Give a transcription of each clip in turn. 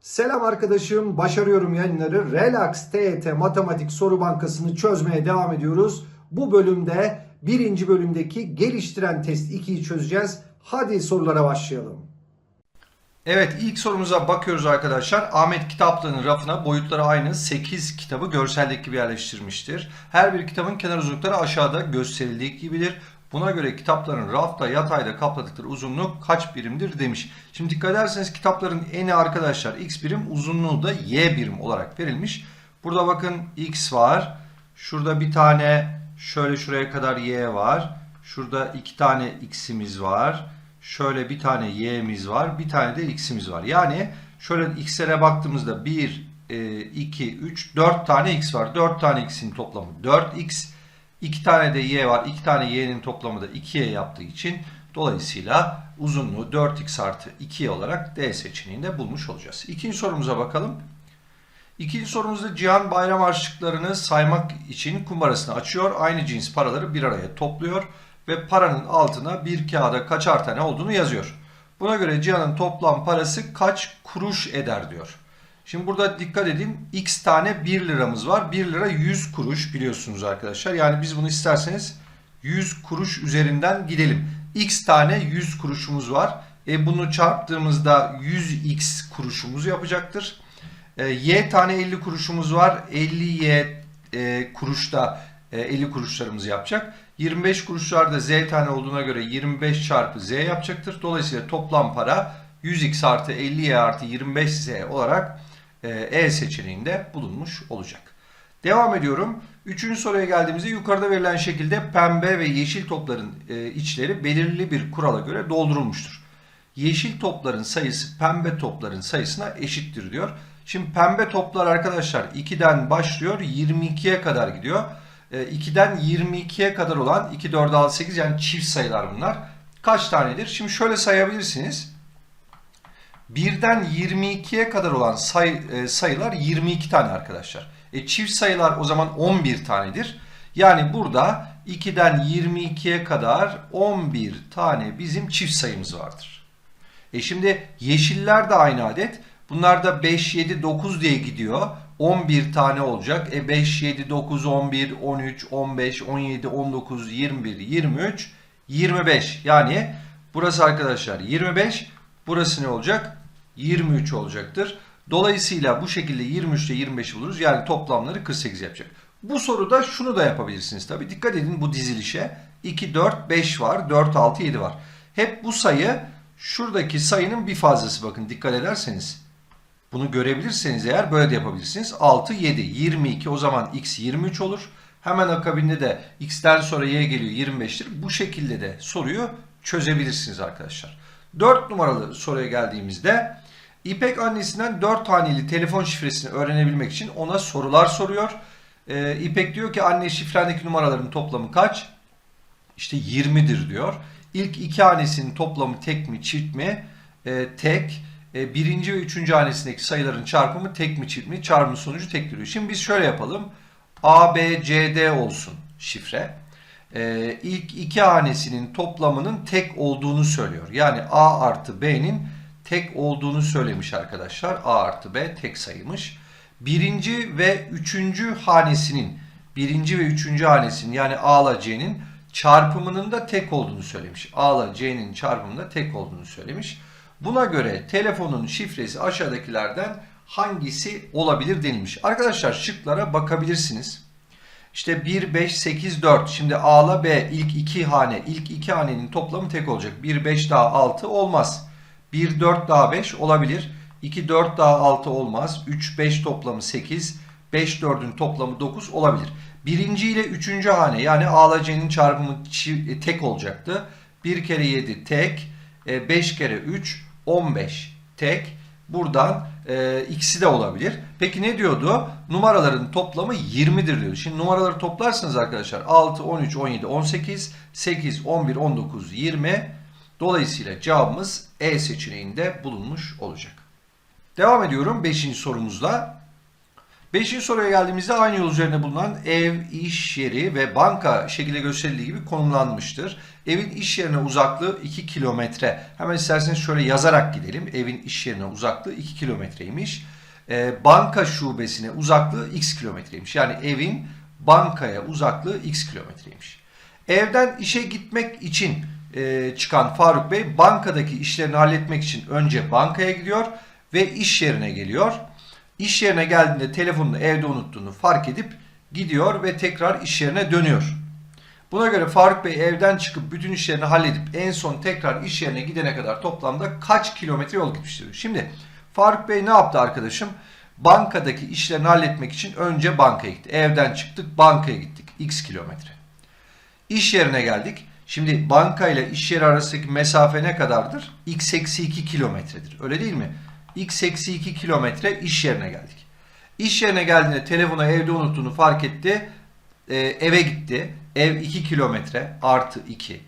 Selam arkadaşım, başarıyorum yayınları. Relax TET Matematik Soru Bankası'nı çözmeye devam ediyoruz. Bu bölümde birinci bölümdeki geliştiren test 2'yi çözeceğiz. Hadi sorulara başlayalım. Evet ilk sorumuza bakıyoruz arkadaşlar. Ahmet kitaplığının rafına boyutları aynı 8 kitabı görseldeki gibi yerleştirmiştir. Her bir kitabın kenar uzunlukları aşağıda gösterildiği gibidir. Buna göre kitapların rafta yatayda kapladıkları uzunluk kaç birimdir demiş. Şimdi dikkat ederseniz kitapların eni arkadaşlar x birim uzunluğu da y birim olarak verilmiş. Burada bakın x var. Şurada bir tane şöyle şuraya kadar y var. Şurada iki tane x'imiz var. Şöyle bir tane y'miz var. Bir tane de x'imiz var. Yani şöyle x'lere baktığımızda 1, 2, 3, 4 tane x var. 4 tane x'in toplamı 4x. 2 tane de y var. 2 tane y'nin toplamı da 2y yaptığı için dolayısıyla uzunluğu 4x artı 2y olarak D seçeneğinde bulmuş olacağız. İkinci sorumuza bakalım. İkinci sorumuzda Cihan bayram harçlıklarını saymak için kumbarasını açıyor. Aynı cins paraları bir araya topluyor ve paranın altına bir kağıda kaçar tane olduğunu yazıyor. Buna göre Cihan'ın toplam parası kaç kuruş eder diyor. Şimdi burada dikkat edin x tane 1 liramız var. 1 lira 100 kuruş biliyorsunuz arkadaşlar. Yani biz bunu isterseniz 100 kuruş üzerinden gidelim. x tane 100 kuruşumuz var. E bunu çarptığımızda 100x kuruşumuz yapacaktır. E, y tane 50 kuruşumuz var. 50y e, kuruşta e, 50 kuruşlarımızı yapacak. 25 kuruşlar da z tane olduğuna göre 25 çarpı z yapacaktır. Dolayısıyla toplam para 100x artı 50y artı 25z olarak e, E seçeneğinde bulunmuş olacak. Devam ediyorum. Üçüncü soruya geldiğimizde yukarıda verilen şekilde pembe ve yeşil topların e, içleri belirli bir kurala göre doldurulmuştur. Yeşil topların sayısı pembe topların sayısına eşittir diyor. Şimdi pembe toplar arkadaşlar 2'den başlıyor 22'ye kadar gidiyor. 2'den 22'ye kadar olan 2, 4, 6, 8 yani çift sayılar bunlar. Kaç tanedir? Şimdi şöyle sayabilirsiniz. 1'den 22'ye kadar olan say, e, sayılar 22 tane arkadaşlar. E, çift sayılar o zaman 11 tanedir. Yani burada 2'den 22'ye kadar 11 tane bizim çift sayımız vardır. E şimdi yeşiller de aynı adet. Bunlar da 5, 7, 9 diye gidiyor. 11 tane olacak. E 5, 7, 9, 11, 13, 15, 17, 19, 21, 23, 25. Yani burası arkadaşlar 25. Burası ne olacak? 23 olacaktır. Dolayısıyla bu şekilde 23 ile 25 buluruz. Yani toplamları 48 yapacak. Bu soruda şunu da yapabilirsiniz tabi. Dikkat edin bu dizilişe. 2, 4, 5 var. 4, 6, 7 var. Hep bu sayı şuradaki sayının bir fazlası bakın dikkat ederseniz. Bunu görebilirseniz eğer böyle de yapabilirsiniz. 6, 7, 22 o zaman x 23 olur. Hemen akabinde de x'ten sonra y geliyor 25'tir. Bu şekilde de soruyu çözebilirsiniz arkadaşlar. 4 numaralı soruya geldiğimizde İpek annesinden 4 haneli telefon şifresini öğrenebilmek için ona sorular soruyor. Ee, İpek diyor ki anne şifrendeki numaraların toplamı kaç? İşte 20'dir diyor. İlk iki hanesinin toplamı tek mi çift mi? Ee, tek. Ee, birinci ve üçüncü hanesindeki sayıların çarpımı tek mi çift mi? Çarpım sonucu tek diyor. Şimdi biz şöyle yapalım. A, B, C, D olsun şifre. Ee, ilk iki hanesinin toplamının tek olduğunu söylüyor. Yani A artı B'nin tek olduğunu söylemiş arkadaşlar. A artı B tek sayıymış. Birinci ve üçüncü hanesinin birinci ve üçüncü hanesinin yani A ile C'nin çarpımının da tek olduğunu söylemiş. A ile C'nin çarpımında tek olduğunu söylemiş. Buna göre telefonun şifresi aşağıdakilerden hangisi olabilir denilmiş. Arkadaşlar şıklara bakabilirsiniz. İşte 1, 5, 8, 4. Şimdi A ile B ilk iki hane. ilk iki hanenin toplamı tek olacak. 1, 5 daha 6 olmaz. 1, 4 daha 5 olabilir. 2, 4 daha 6 olmaz. 3, 5 toplamı 8. 5, 4'ün toplamı 9 olabilir. Birinci ile üçüncü hane yani A çarpımı çi- tek olacaktı. 1 kere 7 tek. 5 kere 3 15 tek. Buradan e, ikisi de olabilir. Peki ne diyordu? Numaraların toplamı 20'dir diyor. Şimdi numaraları toplarsınız arkadaşlar. 6, 13, 17, 18, 8, 11, 19, 20. Dolayısıyla cevabımız E seçeneğinde bulunmuş olacak. Devam ediyorum 5. sorumuzla. Beşinci soruya geldiğimizde aynı yol üzerinde bulunan ev, iş yeri ve banka şekilde gösterildiği gibi konumlanmıştır. Evin iş yerine uzaklığı 2 kilometre. Hemen isterseniz şöyle yazarak gidelim. Evin iş yerine uzaklığı 2 kilometreymiş. Ee, banka şubesine uzaklığı x kilometreymiş. Yani evin bankaya uzaklığı x kilometreymiş. Evden işe gitmek için e, çıkan Faruk Bey bankadaki işlerini halletmek için önce bankaya gidiyor ve iş yerine geliyor. İş yerine geldiğinde telefonunu evde unuttuğunu fark edip gidiyor ve tekrar iş yerine dönüyor. Buna göre Faruk Bey evden çıkıp bütün işlerini halledip en son tekrar iş yerine gidene kadar toplamda kaç kilometre yol gitmiştir? Şimdi Faruk Bey ne yaptı arkadaşım? Bankadaki işlerini halletmek için önce bankaya gitti. Evden çıktık bankaya gittik. X kilometre. İş yerine geldik. Şimdi banka ile iş yeri arasındaki mesafe ne kadardır? X eksi 2 kilometredir. Öyle değil mi? X eksi 2 kilometre iş yerine geldik. İş yerine geldiğinde telefonu evde unuttuğunu fark etti. Ee, eve gitti. Ev 2 kilometre artı 2.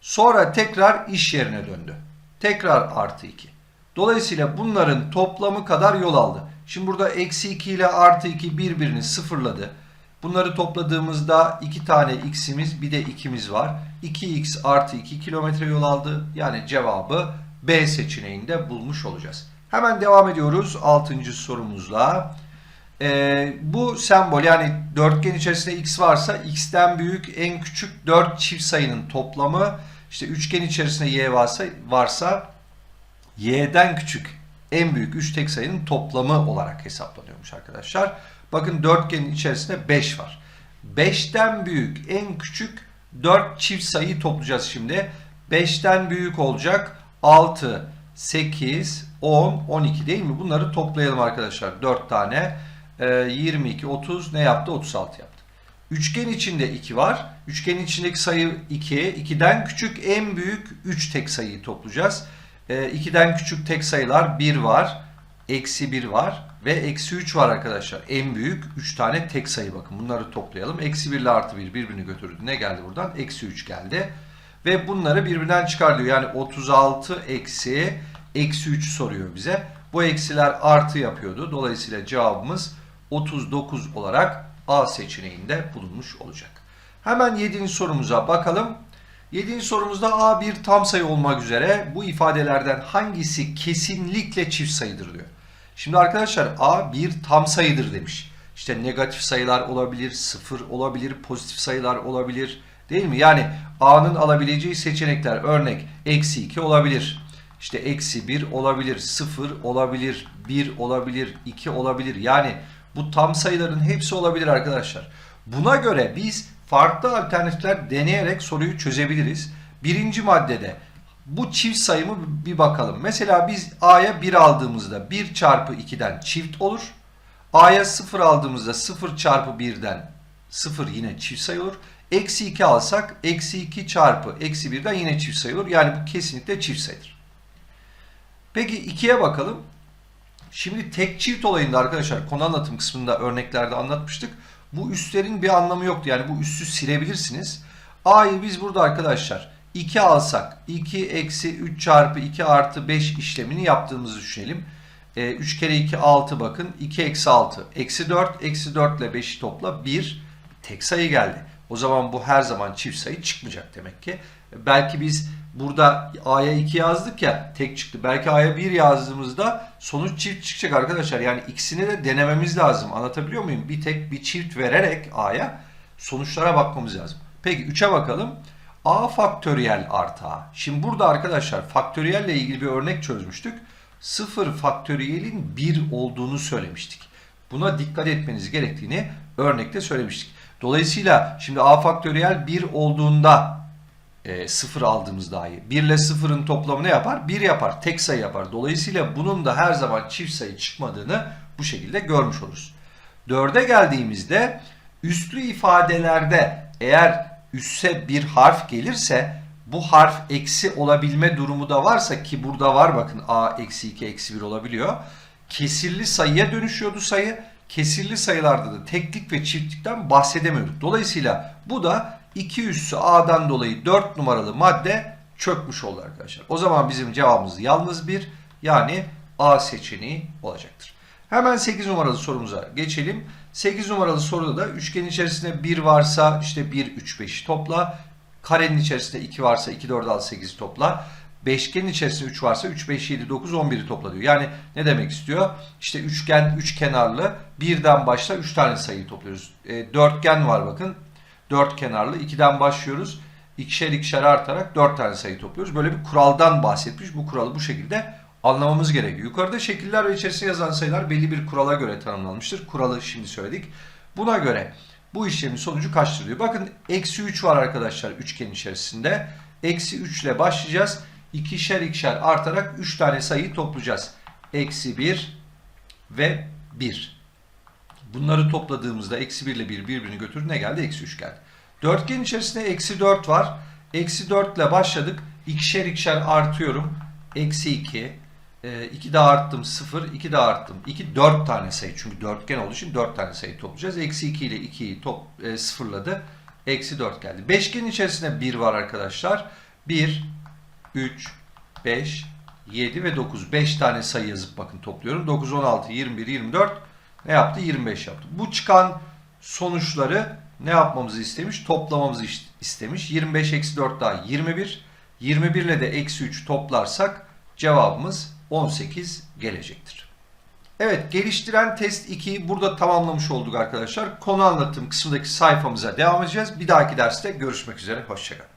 Sonra tekrar iş yerine döndü. Tekrar artı 2. Dolayısıyla bunların toplamı kadar yol aldı. Şimdi burada eksi 2 ile artı 2 birbirini sıfırladı. Bunları topladığımızda 2 tane x'imiz bir de 2'miz var. 2x artı 2 kilometre yol aldı. Yani cevabı B seçeneğinde bulmuş olacağız. Hemen devam ediyoruz 6. sorumuzla. Ee, bu sembol yani dörtgen içerisinde x varsa x'ten büyük en küçük 4 çift sayının toplamı. İşte üçgen içerisinde y varsa, varsa y'den küçük en büyük 3 tek sayının toplamı olarak hesaplanıyormuş arkadaşlar. Bakın dörtgenin içerisinde 5 var. 5'ten büyük en küçük 4 çift sayıyı toplayacağız şimdi. 5'ten büyük olacak 6, 8, 10, 12 değil mi? Bunları toplayalım arkadaşlar. 4 tane. Ee, 22, 30 ne yaptı? 36 yaptı. Üçgen içinde 2 var. Üçgenin içindeki sayı 2. 2'den küçük en büyük 3 tek sayıyı toplayacağız. 2'den küçük tek sayılar 1 var. Eksi 1 var. Ve eksi 3 var arkadaşlar. En büyük 3 tane tek sayı bakın. Bunları toplayalım. Eksi 1 ile artı 1 birbirini götürdü. Ne geldi buradan? Eksi 3 geldi. Ve bunları birbirinden çıkar diyor. Yani 36 eksi eksi 3 soruyor bize. Bu eksiler artı yapıyordu. Dolayısıyla cevabımız 39 olarak A seçeneğinde bulunmuş olacak. Hemen 7. sorumuza bakalım. 7. sorumuzda A bir tam sayı olmak üzere bu ifadelerden hangisi kesinlikle çift sayıdır diyor. Şimdi arkadaşlar A bir tam sayıdır demiş. İşte negatif sayılar olabilir, sıfır olabilir, pozitif sayılar olabilir. Değil mi? Yani A'nın alabileceği seçenekler örnek eksi 2 olabilir. İşte eksi 1 olabilir, 0 olabilir, 1 olabilir, 2 olabilir. Yani bu tam sayıların hepsi olabilir arkadaşlar. Buna göre biz farklı alternatifler deneyerek soruyu çözebiliriz. Birinci maddede bu çift sayımı bir bakalım. Mesela biz A'ya 1 aldığımızda 1 çarpı 2'den çift olur. A'ya 0 aldığımızda 0 çarpı 1'den 0 yine çift sayı olur. Eksi 2 alsak eksi 2 çarpı eksi 1'den yine çift sayı olur. Yani bu kesinlikle çift sayıdır. Peki 2'ye bakalım. Şimdi tek çift olayında arkadaşlar konu anlatım kısmında örneklerde anlatmıştık. Bu üstlerin bir anlamı yoktu. Yani bu üssü silebilirsiniz. A'yı biz burada arkadaşlar 2 alsak 2 eksi 3 çarpı 2 artı 5 işlemini yaptığımızı düşünelim. E, 3 kere 2 6 bakın. 2 eksi 6 eksi 4 eksi 4 ile 5'i topla 1 tek sayı geldi. O zaman bu her zaman çift sayı çıkmayacak demek ki. Belki biz burada A'ya 2 yazdık ya tek çıktı. Belki A'ya 1 yazdığımızda sonuç çift çıkacak arkadaşlar. Yani ikisini de denememiz lazım. Anlatabiliyor muyum? Bir tek bir çift vererek A'ya sonuçlara bakmamız lazım. Peki 3'e bakalım. A faktöriyel artı A. Şimdi burada arkadaşlar faktöriyelle ilgili bir örnek çözmüştük. 0 faktöriyelin 1 olduğunu söylemiştik. Buna dikkat etmeniz gerektiğini örnekte söylemiştik. Dolayısıyla şimdi A faktöriyel 1 olduğunda e, 0 aldığımız dahi 1 ile 0'ın toplamı ne yapar? 1 yapar. Tek sayı yapar. Dolayısıyla bunun da her zaman çift sayı çıkmadığını bu şekilde görmüş oluruz. 4'e geldiğimizde üstlü ifadelerde eğer üsse bir harf gelirse bu harf eksi olabilme durumu da varsa ki burada var bakın a eksi 2 eksi 1 olabiliyor. Kesirli sayıya dönüşüyordu sayı. Kesirli sayılarda da teklik ve çiftlikten bahsedemiyorduk. Dolayısıyla bu da 2 üssü a'dan dolayı 4 numaralı madde çökmüş oldu arkadaşlar. O zaman bizim cevabımız yalnız bir yani A seçeneği olacaktır. Hemen 8 numaralı sorumuza geçelim. 8 numaralı soruda da üçgenin içerisinde 1 varsa işte 1, 3, 5'i topla. Karenin içerisinde 2 varsa 2, 4, 6, 8'i topla. Beşgenin içerisinde 3 varsa 3, 5, 7, 9, 11'i topla diyor. Yani ne demek istiyor? İşte üçgen, üç kenarlı birden başla 3 tane sayıyı topluyoruz. E, dörtgen var bakın. Dört kenarlı 2'den başlıyoruz. İkişer ikişer artarak 4 tane sayı topluyoruz. Böyle bir kuraldan bahsetmiş. Bu kuralı bu şekilde anlamamız gerekiyor. Yukarıda şekiller ve içerisinde yazan sayılar belli bir kurala göre tanımlanmıştır. Kuralı şimdi söyledik. Buna göre bu işlemin sonucu kaçtır diyor. Bakın eksi 3 var arkadaşlar üçgen içerisinde. Eksi 3 ile başlayacağız. İkişer ikişer artarak 3 tane sayıyı toplayacağız. Eksi 1 ve 1. Bunları topladığımızda eksi 1 ile 1 birbirini götürdü. Ne geldi? Eksi 3 geldi. Dörtgen içerisinde eksi 4 var. Eksi 4 ile başladık. İkişer ikişer artıyorum. Eksi 2. 2 daha arttım 0. 2 daha arttım. 2 4 tane sayı. Çünkü dörtgen olduğu için 4 tane sayı toplayacağız. Eksi 2 ile 2'yi top, e, sıfırladı. Eksi 4 geldi. Beşgenin içerisinde 1 var arkadaşlar. 1, 3, 5, 7 ve 9. 5 tane sayı yazıp bakın topluyorum. 9, 16, 21, 24 ne yaptı? 25 yaptı. Bu çıkan sonuçları ne yapmamızı istemiş? Toplamamızı iş- istemiş. 25 eksi 4 daha 21. 21 ile de eksi 3 toplarsak cevabımız 18 gelecektir. Evet geliştiren test 2'yi burada tamamlamış olduk arkadaşlar. Konu anlatım kısmındaki sayfamıza devam edeceğiz. Bir dahaki derste görüşmek üzere. Hoşçakalın.